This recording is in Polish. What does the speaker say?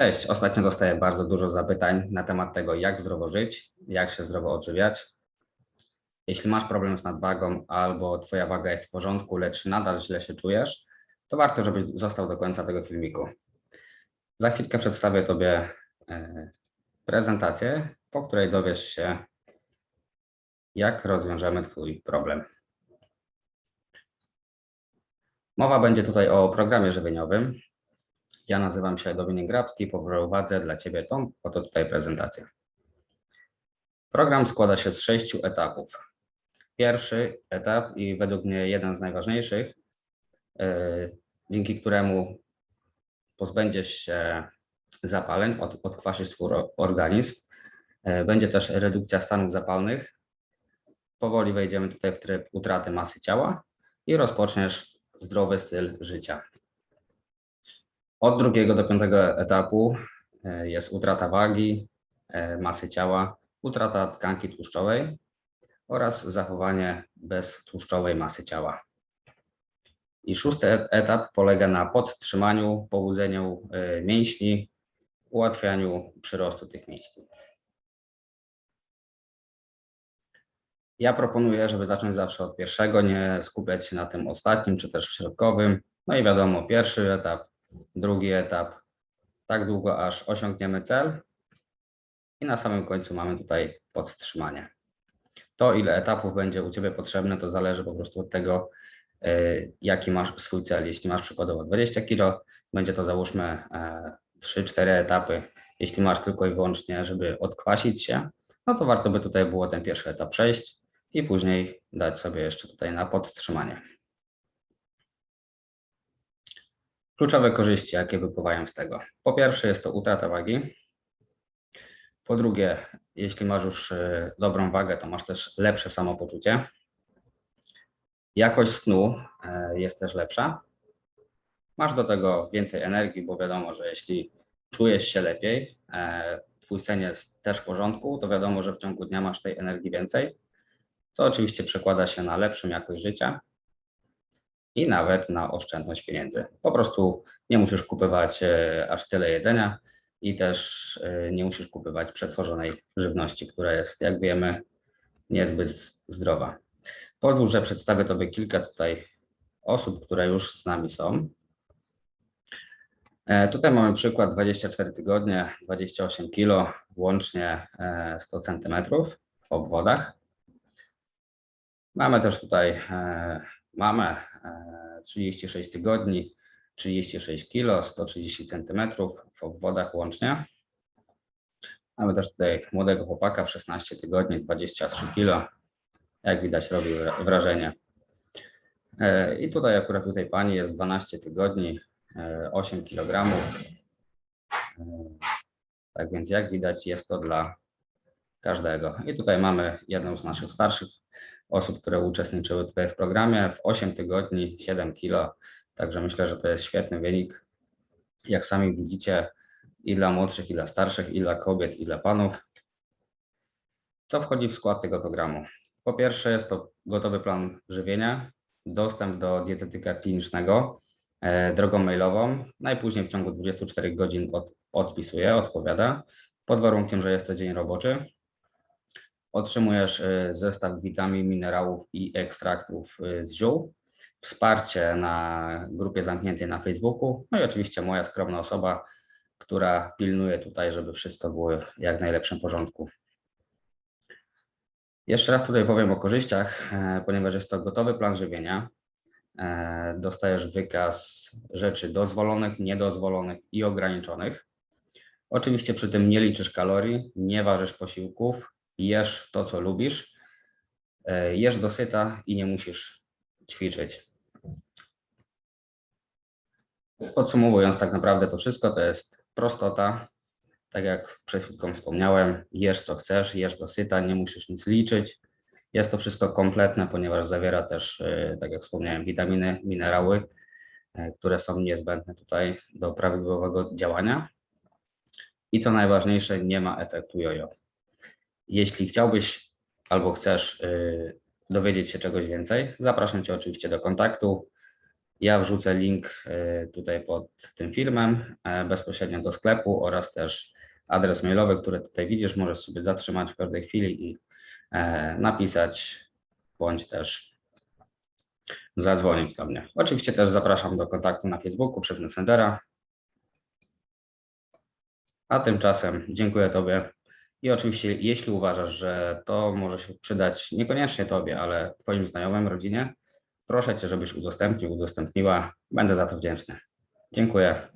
Cześć, ostatnio dostaję bardzo dużo zapytań na temat tego, jak zdrowo żyć, jak się zdrowo odżywiać. Jeśli masz problem z nadwagą albo Twoja waga jest w porządku, lecz nadal źle się czujesz, to warto, żebyś został do końca tego filmiku. Za chwilkę przedstawię Tobie e, prezentację, po której dowiesz się, jak rozwiążemy Twój problem. Mowa będzie tutaj o programie żywieniowym, ja nazywam się Dominik Grabski, poprowadzę dla Ciebie tą oto tutaj prezentację. Program składa się z sześciu etapów. Pierwszy etap i według mnie jeden z najważniejszych, yy, dzięki któremu pozbędziesz się zapaleń, od, odkwasisz swój organizm. Yy, będzie też redukcja stanów zapalnych. Powoli wejdziemy tutaj w tryb utraty masy ciała i rozpoczniesz zdrowy styl życia. Od drugiego do piątego etapu e, jest utrata wagi, e, masy ciała, utrata tkanki tłuszczowej oraz zachowanie beztłuszczowej masy ciała. I szósty etap polega na podtrzymaniu, pobudzeniu e, mięśni, ułatwianiu przyrostu tych mięśni. Ja proponuję, żeby zacząć zawsze od pierwszego, nie skupiać się na tym ostatnim czy też środkowym. No i wiadomo, pierwszy etap drugi etap, tak długo aż osiągniemy cel i na samym końcu mamy tutaj podtrzymanie. To, ile etapów będzie u Ciebie potrzebne, to zależy po prostu od tego, e, jaki masz swój cel. Jeśli masz przykładowo 20 kg, będzie to załóżmy 3-4 e, etapy. Jeśli masz tylko i wyłącznie, żeby odkwasić się, no to warto by tutaj było ten pierwszy etap przejść i później dać sobie jeszcze tutaj na podtrzymanie. Kluczowe korzyści, jakie wypływają z tego. Po pierwsze, jest to utrata wagi. Po drugie, jeśli masz już e, dobrą wagę, to masz też lepsze samopoczucie. Jakość snu e, jest też lepsza. Masz do tego więcej energii, bo wiadomo, że jeśli czujesz się lepiej, e, twój sen jest też w porządku, to wiadomo, że w ciągu dnia masz tej energii więcej, co oczywiście przekłada się na lepszą jakość życia i nawet na oszczędność pieniędzy. Po prostu nie musisz kupować e, aż tyle jedzenia i też e, nie musisz kupować przetworzonej żywności, która jest, jak wiemy, niezbyt zdrowa. Pozwól, że przedstawię Tobie kilka tutaj osób, które już z nami są. E, tutaj mamy przykład 24 tygodnie, 28 kg, łącznie 100 cm w obwodach. Mamy też tutaj mamę 36 tygodni, 36 kg, 130 cm w obwodach łącznie. Mamy też tutaj młodego chłopaka w 16 tygodni, 23 kg. Jak widać robi wrażenie. E, I tutaj akurat tutaj pani jest 12 tygodni, 8 e, kg. E, tak więc jak widać jest to dla każdego. I tutaj mamy jedną z naszych starszych osób, które uczestniczyły tutaj w programie. W 8 tygodni 7 kilo, także myślę, że to jest świetny wynik. Jak sami widzicie, i dla młodszych, i dla starszych, i dla kobiet, i dla panów. Co wchodzi w skład tego programu? Po pierwsze jest to gotowy plan żywienia, dostęp do dietetyka klinicznego e, drogą mailową, najpóźniej w ciągu 24 godzin od, odpisuje, odpowiada, pod warunkiem, że jest to dzień roboczy. Otrzymujesz y, zestaw witamin, minerałów i ekstraktów y, z ziół, wsparcie na grupie zamkniętej na Facebooku, no i oczywiście moja skromna osoba, która pilnuje tutaj, żeby wszystko było jak najlepszym porządku. Jeszcze raz tutaj powiem o korzyściach, e, ponieważ jest to gotowy plan żywienia. E, dostajesz wykaz rzeczy dozwolonych, niedozwolonych i ograniczonych. Oczywiście przy tym nie liczysz kalorii, nie ważysz posiłków, jesz to, co lubisz, e, jesz dosyta i nie musisz ćwiczyć. Podsumowując tak naprawdę to wszystko, to jest prostota. Tak jak przed chwilką wspomniałem, jesz co chcesz, jesz dosyta, nie musisz nic liczyć. Jest to wszystko kompletne, ponieważ zawiera też, e, tak jak wspomniałem, witaminy, minerały, e, które są niezbędne tutaj do prawidłowego działania. I co najważniejsze, nie ma efektu jojo. Jeśli chciałbyś albo chcesz y, dowiedzieć się czegoś więcej, zapraszam Cię oczywiście do kontaktu. Ja wrzucę link e, tutaj pod tym filmem e, bezpośrednio do sklepu oraz też adres mailowy, który tutaj widzisz. Możesz sobie zatrzymać w każdej chwili i e, napisać bądź też zadzwonić do mnie. Oczywiście też zapraszam do kontaktu na Facebooku przez Messengera. A tymczasem dziękuję Tobie i oczywiście jeśli uważasz, że to może się przydać niekoniecznie Tobie, ale Twoim znajomym, rodzinie, proszę Cię, żebyś udostępnił, udostępniła. Będę za to wdzięczny. Dziękuję.